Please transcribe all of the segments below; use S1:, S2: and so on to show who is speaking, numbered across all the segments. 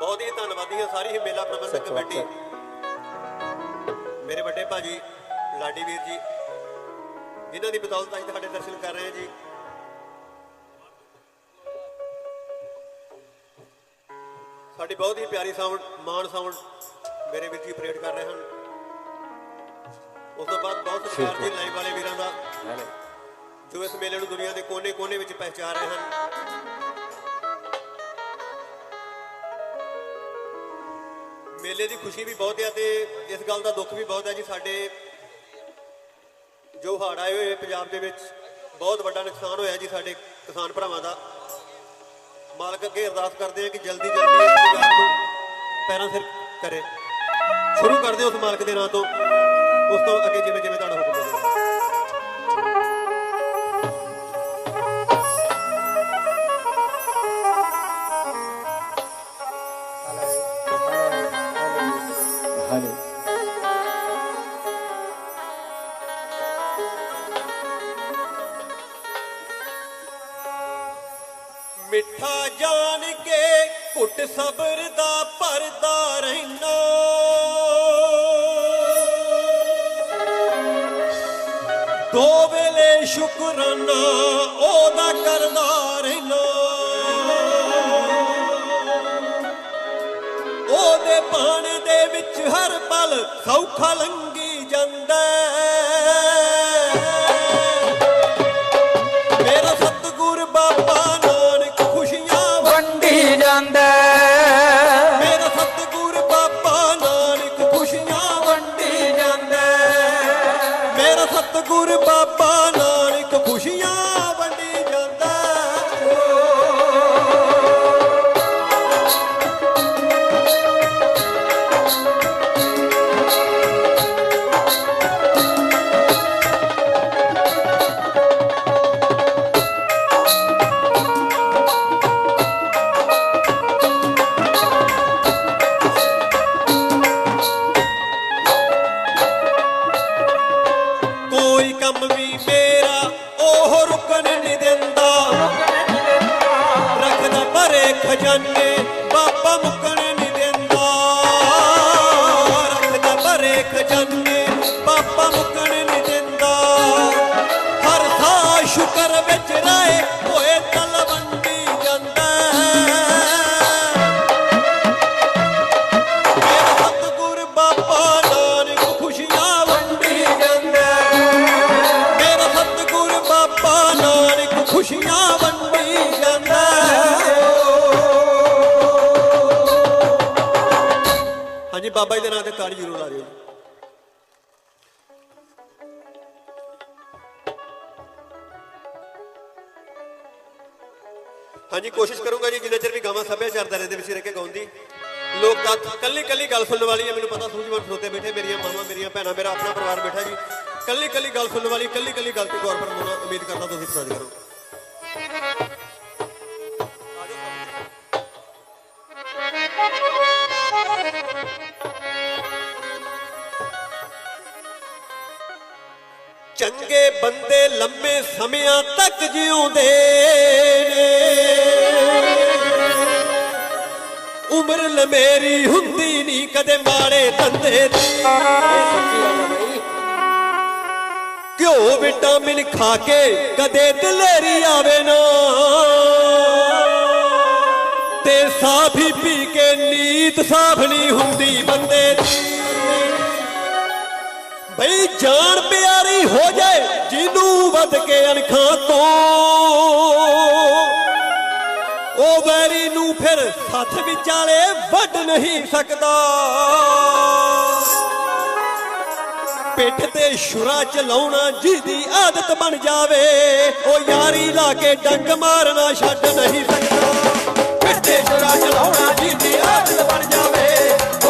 S1: ਬਹੁਤ ਹੀ ਧੰਨਵਾਦੀ ਹਾਂ ਸਾਰੀ ਹੀ ਮੇਲਾ ਪ੍ਰਬੰਧਕ ਕਮੇਟੀ। ਮੇਰੇ ਵੱਡੇ ਭਾਜੀ ਲਾਡੀ ਵੀਰ ਜੀ ਜਿਨ੍ਹਾਂ ਦੀ ਬਦੌਲਤ ਅੱਜ ਤੁਹਾਡੇ ਦਰਸ਼ਨ ਕਰ ਰਹੇ ਹਾਂ ਜੀ। ਸਾਡੀ ਬਹੁਤ ਹੀ ਪਿਆਰੀ ਸਾਊਂਡ ਮਾਨ ਸਾਊਂਡ ਮੇਰੇ ਵੀਰ ਜੀ ਪਰੇਡ ਕਰ ਰਹੇ ਹਨ। ਉਸ ਤੋਂ ਬਾਅਦ ਬਹੁਤ ਸਤਿਕਾਰ ਜੀ ਲਾਈਵ ਵਾਲੇ ਵੀਰਾਂ ਦਾ ਜੋ ਇਸ ਮੇਲੇ ਨੂੰ ਦੁਨੀਆ ਦੇ ਕੋਨੇ-ਕੋਨੇ ਵਿੱਚ ਪਹਿਚਾਨ ਰਹੇ ਹਨ। ਮੇਲੇ ਦੀ ਖੁਸ਼ੀ ਵੀ ਬਹੁਤ ਹੈ ਤੇ ਇਸ ਗੱਲ ਦਾ ਦੁੱਖ ਵੀ ਬਹੁਤ ਹੈ ਜੀ, ਸਾਡੇ ਜੋ ਹੜ੍ਹ ਆਏ ਹੋਏ ਪੰਜਾਬ ਦੇ ਵਿੱਚ, ਬਹੁਤ ਵੱਡਾ ਨੁਕਸਾਨ ਹੋਇਆ ਜੀ ਸਾਡੇ ਕਿਸਾਨ ਭਰਾਵਾਂ ਦਾ। ਮਾਲਕ ਅੱਗੇ ਅਰਦਾਸ ਕਰਦੇ ਆ ਕਿ ਜਲਦੀ ਜਲਦੀ ਇਸ ਪੰਜਾਬ ਨੂੰ ਪੈਰਾਂ ਸਿਰ ਕਰੇ। ਸ਼ੁਰੂ ਕਰਦੇ ਉਸ ਮਾਲਕ ਦੇ ਨਾਂ ਤੋਂ, ਉਸ ਤੋਂ ਅੱਗੇ ਜਿਵੇਂ ਜਿਵੇਂ ਤੁਹਾਡਾ ਹੁਕਮ ਸਬਰ ਦਾ ਭਰਦਾ ਰਹਿਣਾ ਦੋ ਵੇਲੇ ਸ਼ੁਕਰਾਨਾ ਉਹਦਾ ਕਰਦਾ ਰਹਿਣਾ ਉਹਦੇ ਬਾਣ ਦੇ ਵਿੱਚ ਹਰ ਪਲ ਸੌਖਾ ਲੰਗੀ ਜਾਂਦਾ। ਖੁਸ਼ੀਆਂ
S2: ਵੰਡੀ ਜਾਂਦਾ
S1: ਹਾਂਜੀ, ਬਾਬਾ ਜੀ ਦੇ ਨਾਂ ਤੇ ਤਾੜੀ ਜ਼ਰੂਰ ਆ ਲਾ ਦਿਓ ਹਾਂਜੀ, ਕੋਸ਼ਿਸ਼ ਕਰੂੰਗਾ ਜੀ, ਜਿੰਨਾ ਚਿਰ ਵੀ ਗਾਵਾਂ ਸੱਭਿਆਚਾਰ ਦਾ ਦੇ ਵਿੱਚ ਰਹਿ ਕੇ ਗਾਉਂਦੀ ਲੋਕ ਤਾਂ ਕੱਲੀ ਕੱਲੀ ਗੱਲ ਸੁਣਨ ਵਾਲੀ ਹੈ ਮੈਨੂੰ ਪਤਾ ਸੂਝਵਾਨ ਖਲੋਤੇ ਬੈਠੇ, ਮੇਰੀਆਂ ਮਾਵਾਂ, ਮੇਰੀਆਂ ਭੈਣਾਂ, ਮੇਰਾ ਆਪਣਾ ਪਰਿਵਾਰ ਬੈਠਾ ਜੀ। ਕੱਲੀ ਕੱਲੀ ਗੱਲ ਸੁਣਨ ਵਾਲੀ, ਕੱਲੀ ਕੱਲੀ ਗੱਲ ਤੇ ਗੌਰ ਫਰਮਾਉਣਾ ਉਮੀਦ ਕਰਦਾ ਤੁਸੀਂ ਪਸੰਦ ਕਰੋ ਚੰਗੇ ਬੰਦੇ ਲੰਮੇ ਸਮਿਆਂ ਤੱਕ ਜਿਉਂਦੇ ਨੇ। ਉਮਰ ਲਮੇਰੀ ਹੁੰਦੀ ਨਹੀਂ ਕਦੇ ਮਾੜੇ ਧੰਦੇ ਦੀ। ਘਿਓ ਵਿਟਾਮਿਨ ਖਾ ਕੇ ਕਦੇ ਦਲੇਰੀ ਆਵੇ ਨਾ। ਤੇ ਸਾਫ਼ੀ ਪੀ ਕੇ ਨੀਤ ਸਾਫ਼ ਨਹੀਂ ਹੁੰਦੀ ਬੰਦੇ ਦੀ। ਬਈ ਜਾਨ ਪਿਆਰੀ ਹੋ ਜਾਏ ਜਿਹਨੂੰ ਵੱਧ ਕੇ ਅਣਖਾਂ ਤੋਂ। ਉਹ ਵੈਰੀ ਨੂੰ ਫਿਰ ਹੱਥ ਵਿਚਾਲੇ ਵੱਢ ਨਹੀਂ ਸਕਦਾ। ਪਿੱਠ ਤੇ ਸ਼ੁਰਾ ਚਲਾਉਣਾ ਜਿਹਦੀ ਆਦਤ ਬਣ ਜਾਵੇ, ਉਹ ਯਾਰੀ ਲਾ ਕੇ ਡੰਗ ਮਾਰਨਾ ਛੱਡ ਨਹੀਂ ਸਕਦਾ। ਪਿੱਠ ਤੇ ਸ਼ੁਰਾ ਚਲਾਉਣਾ ਜਿਹਦੀ ਆਦਤ ਬਣ ਜਾਵੇ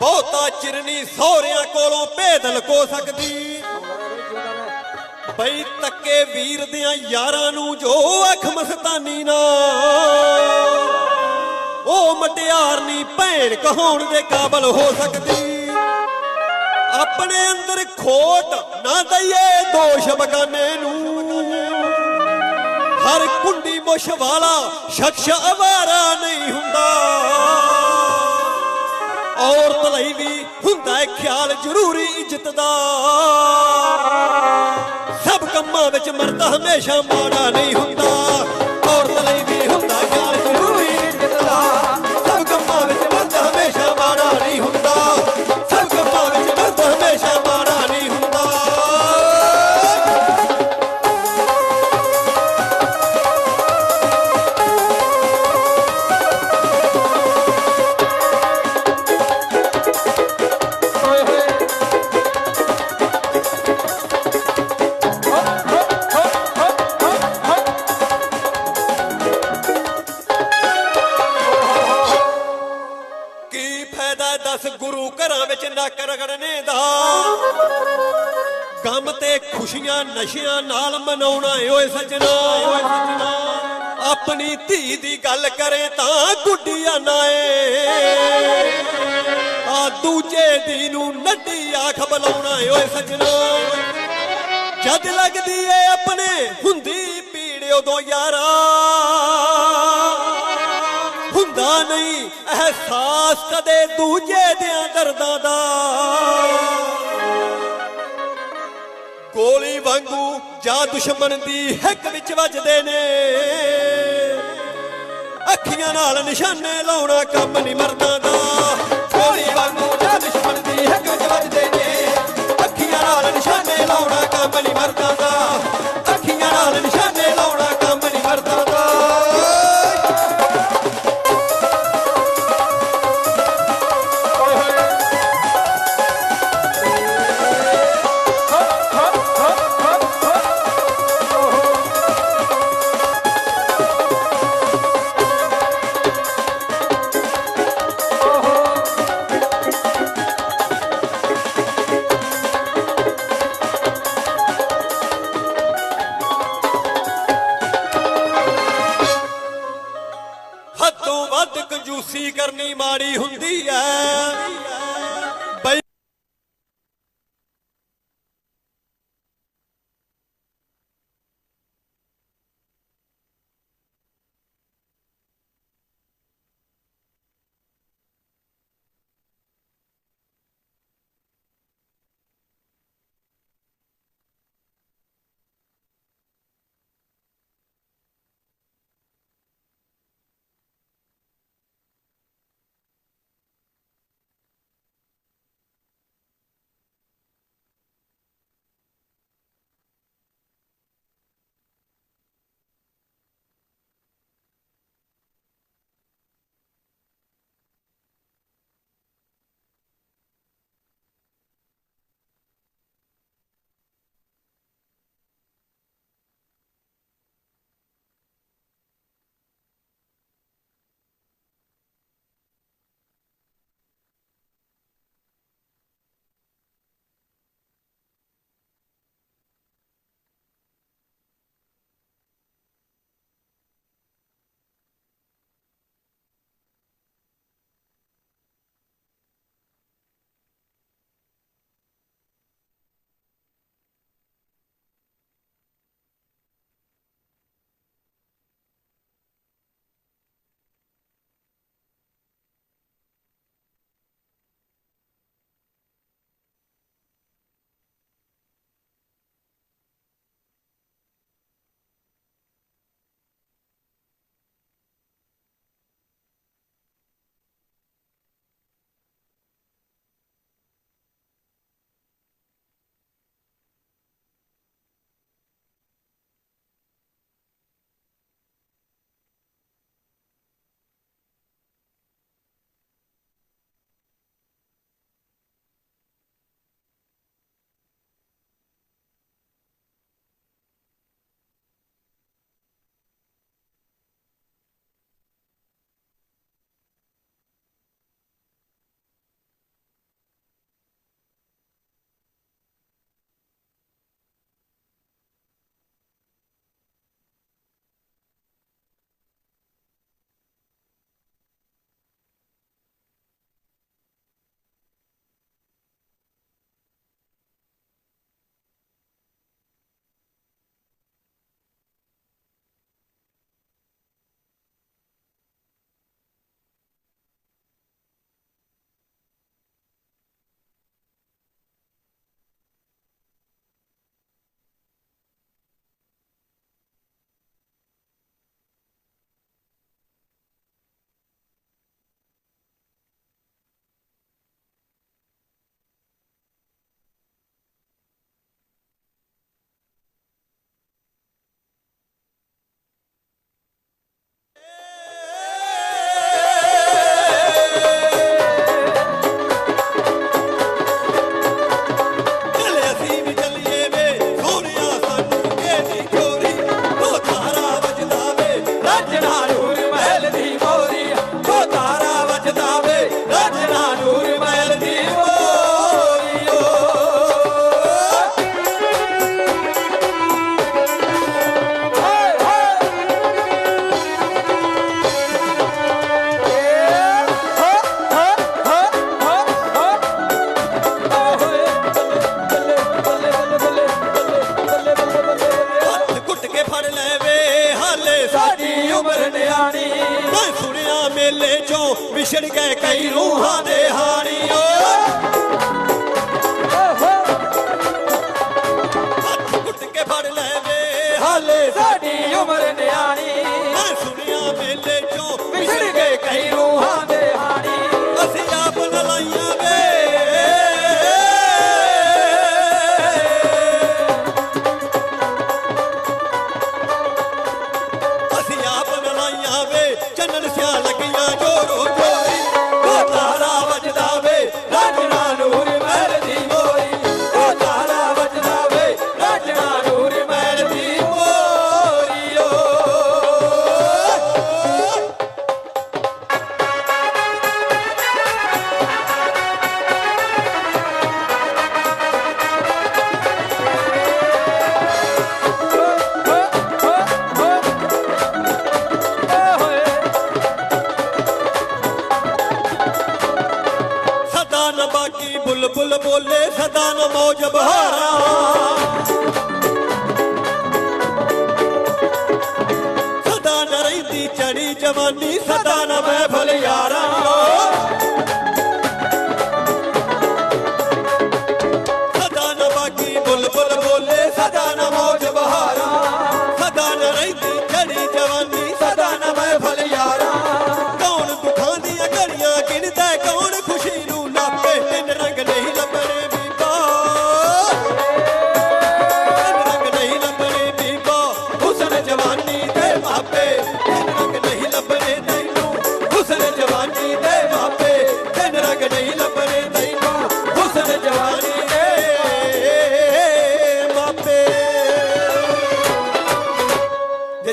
S2: ਬਹੁਤਾ
S1: ਚਿਰਨੀ ਸਹੁਰਿਆਂ ਕੋਲੋਂ ਭੇਦ ਲਕੋ ਸਕਦੀ। ਬਈ ਤੱਕੇ ਵੀਰ ਦਿਆਂ ਯਾਰਾਂ ਨੂੰ ਜੋ ਅੱਖ ਮਸਤਾਨੀ ਨਾ ਉਹ ਮਟਿਆਰਨੀ ਭੈਣ ਕਹਾਉਣ ਦੇ ਕਾਬਲ ਹੋ ਸਕਦੀ। ਆਪਣੇ ਅੰਦਰ ਖੋਟ ਨਾ ਦਈਏ ਦੋਸ਼ ਬਗਾਨੇ ਨੂੰ। ਹਰ ਕੁੰਡੀ ਮੁਸ਼ ਵਾਲਾ ਸ਼ਖਸ ਅਵਾਰਾ ਨਹੀਂ ਹੁੰਦਾ। ਔਰਤ ਲਈ ਵੀ ਹੁੰਦਾ ਹੈ ਖਿਆਲ ਜ਼ਰੂਰੀ ਇੱਜ਼ਤ ਦਾ। ਸਭ ਕੰਮਾਂ ਵਿੱਚ ਮਰਦ ਹਮੇਸ਼ਾ ਮਾੜਾ ਨਹੀਂ ਹੁੰਦਾ। ਏ ਆਪਣੀ ਧੀ ਦੀ ਗੱਲ ਕਰੇ ਤਾਂ ਗੁੱਡੀਆਂ ਨਾਏ ਆ ਦੂਜੇ ਦੀ ਨੂੰ ਨੱਡੀ ਆਖ ਬੁਲਾਉਣਾ ਓਏ ਸੱਜਣਾ। ਜਦ ਲੱਗਦੀ ਏ ਆਪਣੇ, ਹੁੰਦੀ ਪੀੜ ਉਦੋਂ ਯਾਰਾ। ਹੁੰਦਾ ਨਹੀਂ ਅਹਿਸਾਸ ਕਦੇ ਦੂਜੇ ਦਿਆਂ ਦਰਦਾਂ ਦਾ। ਗੋਲੀ ਵਾਂਗੂ ਜਾਂ ਦੁਸ਼ਮਣ ਦੀ ਹੱਕ ਵਿੱਚ ਵੱਜਦੇ ਨੇ। ਅੱਖੀਆਂ ਨਾਲ ਨਿਸ਼ਾਨੇ ਲਾਉਣਾ ਕੰਮ ਨਹੀਂ ਮਰਦਾਂ ਦਾ। ਗੋਲੀ ਵਾਂਗੂ ਜਾਂ ਦੁਸ਼ਮਣ ਦੀ ਹੱਕ ਵਿੱਚ ਵੱਜਦੇ ਬੁਲਬੁਲ ਸਦਾ ਨ ਮੌਜ ਬਹਾਰਾਂ। ਸਦਾ ਨ ਰਹਿੰਦੀ ਚੜੀ ਜਵਾਨੀ ਸਦਾ ਨ ਮਹਿਫਲ ਯਾਰਾਂ।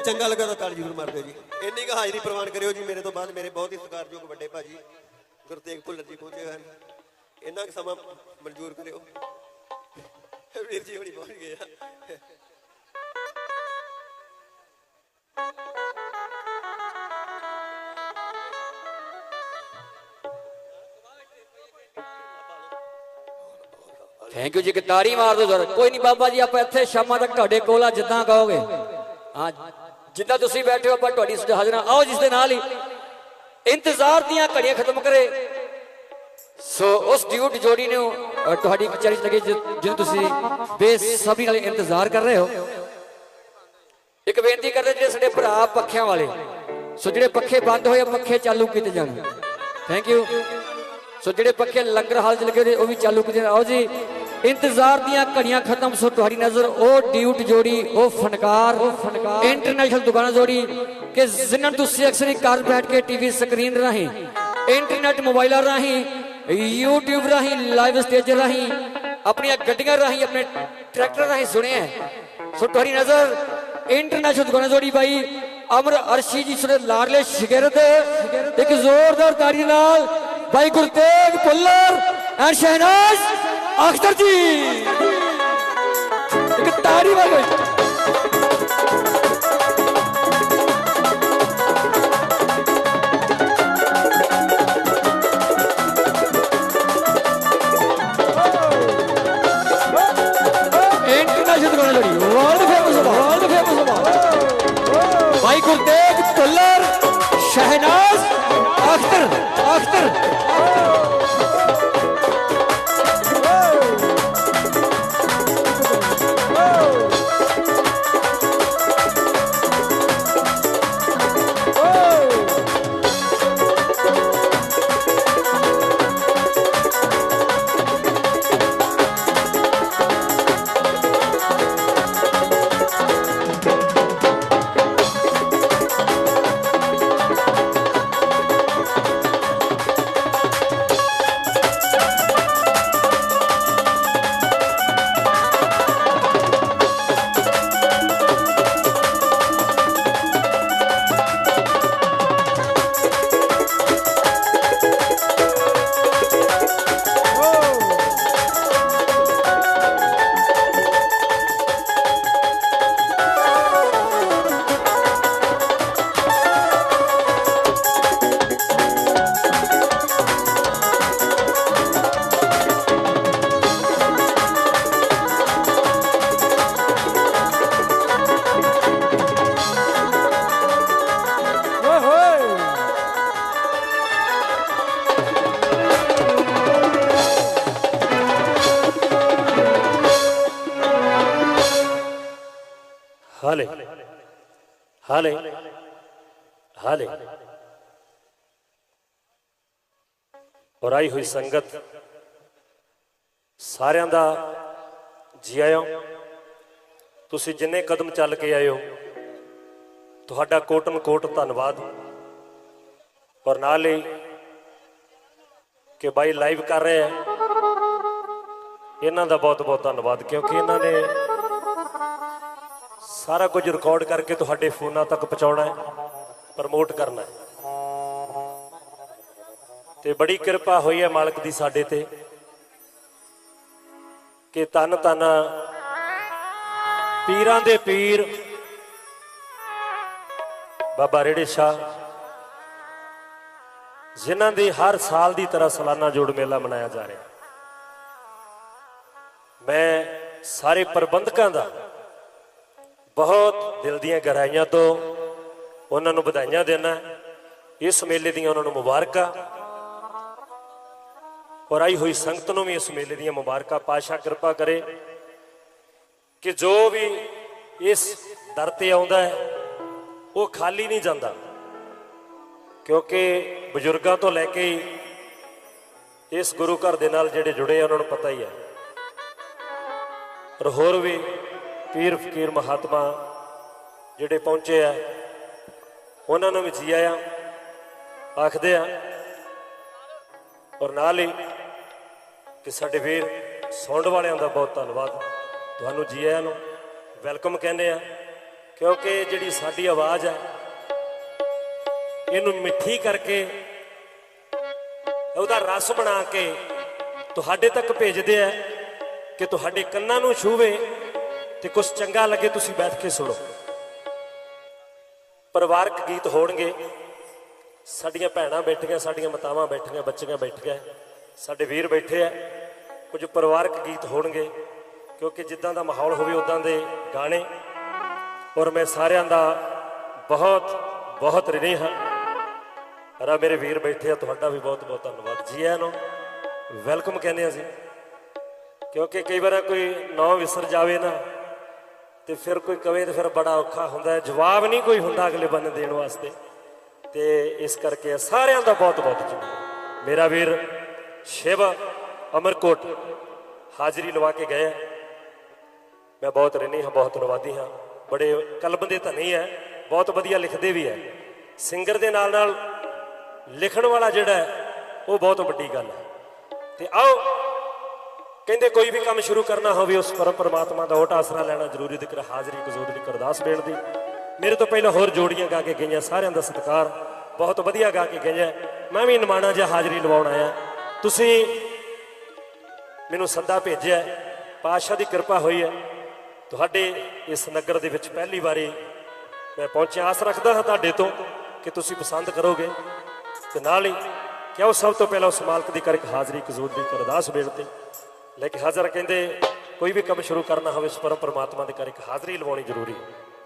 S1: ਚੰਗਾ ਲੱਗਾ ਤਾਂ ਤਾੜੀ ਜ਼ਰੂਰ ਮਾਰ ਦਿਓ ਜੀ। ਇੰਨੀ ਕੁ ਹਾਜ਼ਰੀ ਪ੍ਰਵਾਨ ਕਰਿਓ ਜੀ ਮੇਰੇ ਤੋਂ ਬਾਅਦ ਮੇਰੇ ਬਹੁਤ ਹੀ ਸਤਿਕਾਰਯੋਗ ਵੱਡੇ ਭਾਜੀ ਗੁਰਤੇਗ ਭੁੱਲਰ ਜੀ ਪਹੁੰਚੇ ਹੋਏ ਹਨ। ਇੰਨਾ ਕੁ ਸਮਾਂ ਮਨਜ਼ੂਰ ਕਰਿਓ। ਵੀਰ ਜੀ ਹੁਣੀ ਪਹੁੰਚ ਗਏ ਆ।
S3: ਥੈਂਕ ਯੂ ਜੀ ਕਿ ਤਾੜੀ ਮਾਰ ਦਿਓ ਜ਼ਰਾ। ਕੋਈ ਨਹੀਂ ਬਾਬਾ ਜੀ ਆਪਾਂ ਇੱਥੇ ਸ਼ਾਮਾਂ ਤੱਕ ਤੁਹਾਡੇ ਕੋਲ ਆ ਜਿੱਦਾਂ ਕਹੋਗੇ। ਹਾਂ ਜਿੱਦਾਂ ਤੁਸੀਂ ਬੈਠੇ ਹੋ ਆਪਾਂ ਤੁਹਾਡੀ ਹਾਜ਼ਰਾਂ ਆਓ ਜਿਸ ਦੇ ਨਾਲ ਹੀ। ਇੰਤਜ਼ਾਰ ਦੀਆਂ ਘੜੀਆਂ ਖਤਮ ਕਰੇ। ਸੋ ਉਸ ਡਿਊਟ ਜੋੜੀ ਨੂੰ ਅ, ਤੁਹਾਡੀ ਵਿਚਾਰੀ 'ਚ ਲੱਗੇ ਜਿਹਨੂੰ ਤੁਸੀਂ ਬੇਸਬਰੀ ਨਾਲ ਇੰਤਜ਼ਾਰ ਕਰ ਰਹੇ ਹੋ। ਇੱਕ ਬੇਨਤੀ ਕਰਦੇ ਜਿਹੜੇ ਸਾਡੇ ਭਰਾ ਪੱਖਿਆਂ ਵਾਲੇ ਸੋ ਜਿਹੜੇ ਪੱਖੇ ਬੰਦ ਹੋਏ ਪੱਖੇ ਚਾਲੂ ਕੀਤੇ ਜਾਣ। ਥੈਂਕ ਯੂ ਸੋ ਜਿਹੜੇ ਪੱਖੇ ਲੰਗਰ ਹਾਲ ਚ ਲੱਗੇ ਹੋਏ ਉਹ ਵੀ ਚਾਲੂ ਕੀਤੇ ਜਾਣ। ਆਓ ਜੀ। ਇੰਤਜ਼ਾਰ ਦੀਆਂ ਘੜੀਆਂ ਖਤਮ, ਸੋ ਤੁਹਾਡੀ ਨਜ਼ਰ, ਉਹ ਡਿਊਟ ਜੋੜੀ, ਉਹ ਫਨਕਾਰ, ਇੰਟਰਨੈਸ਼ਨਲ ਦੁਕਾਨਾਂ ਜੋੜੀ, ਕਿ ਜਿਨ੍ਹਾਂ ਤੁਸੀਂ ਅਕਸਰ ਹੀ ਘਰ ਬੈਠ ਕੇ ਟੀਵੀ ਸਕਰੀਨ ਰਾਹੀਂ, ਇੰਟਰਨੈਟ ਮੋਬਾਈਲਾਂ ਰਾਹੀਂ, YouTube ਰਾਹੀਂ ਲਾਈਵ ਸਟੇਜ ਰਾਹੀਂ, ਆਪਣੀਆਂ ਗੱਡੀਆਂ ਰਾਹੀਂ, ਆਪਣੇ ਟਰੈਕਟਰ ਰਾਹੀਂ ਸੁਣਿਆ ਸੋ ਤੁਹਾਡੀ ਨਜ਼ਰ ਇੰਟਰਨੈਸ਼ਨਲ ਦੁਕਾਨਾਂ ਜੋੜੀ ਬਾਈ, ਅਮਰ ਅਰਸ਼ੀ ਜੀ ਸੁਣੇ ਲਾਡਲੇ ਸ਼ਗਿਰਦ, ਇੱਕ ਜ਼ੋਰਦਾਰ ਤਾੜੀ ਨਾਲ ਬਾਈ ਗੁਰਤੇਗ ਭੁੱਲਰ ਐਂਡ ਸ਼ਹਿਨਾਜ਼ ਅਖਤਰ ਜੀ। ਇੱਕ ਤਾੜੀ ਵਾਲੇ।
S4: ਆਈ ਹੋਈ ਸੰਗਤ। ਸਾਰਿਆਂ ਦਾ ਜੀ ਆਇਓ ਤੁਸੀਂ ਜਿੰਨੇ ਕਦਮ ਚੱਲ ਕੇ ਆਏ ਹੋ, ਤੁਹਾਡਾ ਕੋਟਨ ਕੋਟ ਧੰਨਵਾਦ। ਔਰ ਨਾਲ ਹੀ ਕਿ ਬਾਈ ਲਾਈਵ ਕਰ ਰਹੇ ਆ, ਇਹਨਾਂ ਦਾ ਬਹੁਤ ਬਹੁਤ ਧੰਨਵਾਦ, ਕਿਉਂਕਿ ਇਹਨਾਂ ਨੇ ਸਾਰਾ ਕੁਝ ਰਿਕਾਰਡ ਕਰਕੇ ਤੁਹਾਡੇ ਫੋਨਾਂ ਤੱਕ ਪਹੁੰਚਾਉਣਾ ਹੈ ਪ੍ਰਮੋਟ ਕਰਨਾ ਹੈ। ਤੇ ਬੜੀ ਕਿਰਪਾ ਹੋਈ ਹੈ ਮਾਲਕ ਦੀ ਸਾਡੇ ਤੇ ਕਿ ਤਨ ਤਨ ਪੀਰਾਂ ਦੇ ਪੀਰ ਬਾਬਾ ਰੇੜੇ ਸ਼ਾਹ, ਜਿਨ੍ਹਾਂ ਦੀ ਹਰ ਸਾਲ ਦੀ ਤਰ੍ਹਾਂ ਸਾਲਾਨਾ ਜੋੜ ਮੇਲਾ ਮਨਾਇਆ ਜਾ ਰਿਹਾ। ਮੈਂ ਸਾਰੇ ਪ੍ਰਬੰਧਕਾਂ ਦਾ ਬਹੁਤ ਦਿਲ ਦੀਆਂ ਗਹਿਰਾਈਆਂ ਤੋਂ ਉਹਨਾਂ ਨੂੰ ਵਧਾਈਆਂ ਦੇਣਾ ਇਸ ਮੇਲੇ ਦੀਆਂ ਉਹਨਾਂ ਨੂੰ ਮੁਬਾਰਕਾਂ। ਔਰ ਆਈ ਹੋਈ ਸੰਗਤ ਨੂੰ ਵੀ ਇਸ ਮੇਲੇ ਦੀਆਂ ਮੁਬਾਰਕਾਂ ਪਾਸ਼ਾ ਕਿਰਪਾ ਕਰੇ ਕਿ ਜੋ ਵੀ ਇਸ ਦਰ ਤੇ ਆਉਂਦਾ ਹੈ, ਉਹ ਖਾਲੀ ਨਹੀਂ ਜਾਂਦਾ। ਕਿਉਂਕਿ ਬਜ਼ੁਰਗਾਂ ਤੋਂ ਲੈ ਕੇ ਹੀ ਇਸ ਗੁਰੂ ਘਰ ਦੇ ਨਾਲ ਜਿਹੜੇ ਜੁੜੇ ਆ, ਉਹਨਾਂ ਨੂੰ ਪਤਾ ਹੀ ਹੈ। ਔਰ ਹੋਰ ਵੀ ਪੀਰ ਫਕੀਰ ਮਹਾਤਮਾ ਜਿਹੜੇ ਪਹੁੰਚੇ ਆ, ਉਹਨਾਂ ਨੂੰ ਵੀ ਜੀ ਆਇਆ, ਆਖਦੇ ਆ, ਔਰ ਨਾਲ ਹੀ ਕਿ ਸਾਡੇ ਵੀਰ ਸੌਂਡ ਵਾਲਿਆਂ ਦਾ ਬਹੁਤ ਧੰਨਵਾਦ। ਤੁਹਾਨੂੰ ਜੀ ਆਇਆਂ ਨੂੰ ਵੈਲਕਮ ਕਹਿੰਦੇ ਆ, ਕਿਉਂਕਿ ਜਿਹੜੀ ਸਾਡੀ ਆਵਾਜ਼ ਹੈ ਇਹਨੂੰ ਮਿੱਠੀ ਕਰਕੇ ਉਹਦਾ ਰਸ ਬਣਾ ਕੇ ਤੁਹਾਡੇ ਤੱਕ ਭੇਜਦੇ ਆ ਕਿ ਤੁਹਾਡੇ ਕੰਨਾਂ ਨੂੰ ਛੂਵੇ ਤੇ ਕੁਝ ਚੰਗਾ ਲੱਗੇ ਤੁਸੀਂ ਬੈਠ ਕੇ ਸੁਣੋ। ਪਰਿਵਾਰਕ ਗੀਤ ਹੋਣਗੇ। ਸਾਡੀਆਂ ਭੈਣਾਂ ਬੈਠੀਆਂ, ਸਾਡੀਆਂ ਮਾਤਾਵਾਂ ਬੈਠੀਆਂ, ਬੱਚੀਆਂ ਬੈਠੀਆਂ, ਸਾਡੇ ਵੀਰ ਬੈਠੇ ਆ। ਕੁਝ ਪਰਿਵਾਰਕ ਗੀਤ ਹੋਣਗੇ, ਕਿਉਂਕਿ ਜਿੱਦਾਂ ਦਾ ਮਾਹੌਲ ਹੋਵੇ ਉਦਾਂ ਦੇ ਗਾਣੇ। ਔਰ ਮੈਂ ਸਾਰਿਆਂ ਦਾ ਬਹੁਤ ਬਹੁਤ ਰਿਣੀ ਹਾਂ। ਰਾ ਮੇਰੇ ਵੀਰ ਬੈਠੇ ਆ, ਤੁਹਾਡਾ ਵੀ ਬਹੁਤ ਬਹੁਤ ਧੰਨਵਾਦ। ਜੀ ਆਇਆਂ ਨੂੰ ਵੈਲਕਮ ਕਹਿੰਦੇ ਆ ਜੀ। ਕਿਉਂਕਿ ਕਈ ਵਾਰ ਕੋਈ ਨਾਂ ਵਿਸਰ ਜਾਵੇ ਨਾ, ਤੇ ਫਿਰ ਕੋਈ ਕਵੇ ਤੇ ਫਿਰ ਬੜਾ ਔਖਾ ਹੁੰਦਾ ਜਵਾਬ ਨਹੀਂ ਕੋਈ ਹੁੰਦਾ ਅਗਲੇ ਬੰਦੇ ਦੇਣ ਵਾਸਤੇ। ਤੇ ਇਸ ਕਰਕੇ ਸਾਰਿਆਂ ਦਾ ਬਹੁਤ ਬਹੁਤ ਜੀ ਮੇਰਾ ਵੀਰ ਸ਼ਿਵ ਅਮਰਕੋਟ ਹਾਜ਼ਰੀ ਲਵਾ ਕੇ ਗਏ ਮੈਂ ਬਹੁਤ ਰਿਣੀ ਹਾਂ, ਬਹੁਤ ਧੰਨਵਾਦੀ ਹਾਂ। ਬੜੇ ਕਲਬ ਦੇ ਧਨੀ ਹੈ, ਬਹੁਤ ਵਧੀਆ ਲਿਖਦੇ ਵੀ ਹੈ। ਸਿੰਗਰ ਦੇ ਨਾਲ ਨਾਲ ਲਿਖਣ ਵਾਲਾ ਜਿਹੜਾ ਉਹ ਬਹੁਤ ਵੱਡੀ ਗੱਲ ਹੈ। ਤੇ ਆਓ, ਕਹਿੰਦੇ ਕੋਈ ਵੀ ਕੰਮ ਸ਼ੁਰੂ ਕਰਨਾ ਹੋਵੇ, ਉਸ ਪਰਮ ਪਰਮਾਤਮਾ ਦਾ ਓਟ ਆਸਰਾ ਲੈਣਾ ਜ਼ਰੂਰੀ ਜ਼ਿਕਰ, ਹਾਜ਼ਰੀ ਕਜ਼ੂਦ ਦੀ ਅਰਦਾਸ ਬੇਣ ਦੀ। ਮੇਰੇ ਤੋਂ ਪਹਿਲਾਂ ਹੋਰ ਜੋੜੀਆਂ ਗਾ ਕੇ ਗਈਆਂ, ਸਾਰਿਆਂ ਦਾ ਸਤਿਕਾਰ। ਬਹੁਤ ਵਧੀਆ ਗਾ ਕੇ ਗਈਆਂ। ਮੈਂ ਵੀ ਨਿਮਾਣਾ ਜਿਹਾ ਹਾਜ਼ਰੀ ਲਵਾਉਣ ਆਇਆ। ਤੁਸੀਂ ਮੈਨੂੰ ਸੱਦਾ ਭੇਜਿਆ ਪਾਤਸ਼ਾਹ ਦੀ ਕਿਰਪਾ ਹੋਈ ਹੈ। ਤੁਹਾਡੇ ਇਸ ਨਗਰ ਦੇ ਵਿੱਚ ਪਹਿਲੀ ਵਾਰੀ ਮੈਂ ਪਹੁੰਚਿਆ। ਆਸ ਰੱਖਦਾ ਹਾਂ ਤੁਹਾਡੇ ਤੋਂ ਕਿ ਤੁਸੀਂ ਪਸੰਦ ਕਰੋਗੇ। ਤੇ ਨਾਲ ਹੀ ਕਿਉਂ ਸਭ ਤੋਂ ਪਹਿਲਾਂ ਉਸ ਮਾਲਕ ਦੀ ਕਰ ਇੱਕ ਹਾਜ਼ਰੀ ਕਜ਼ੂਰ ਦੀ ਇੱਕ ਬੇਨਤੀ ਲੈ ਕੇ ਹਾਜ਼ਰ ਕਹਿੰਦੇ, ਕੋਈ ਵੀ ਕੰਮ ਸ਼ੁਰੂ ਕਰਨਾ ਹੋਵੇ, ਉਸ ਪਰਮ ਪਰਮਾਤਮਾ ਦੇ ਕਰ ਇੱਕ ਹਾਜ਼ਰੀ ਲਵਾਉਣੀ ਜ਼ਰੂਰੀ ਹੈ।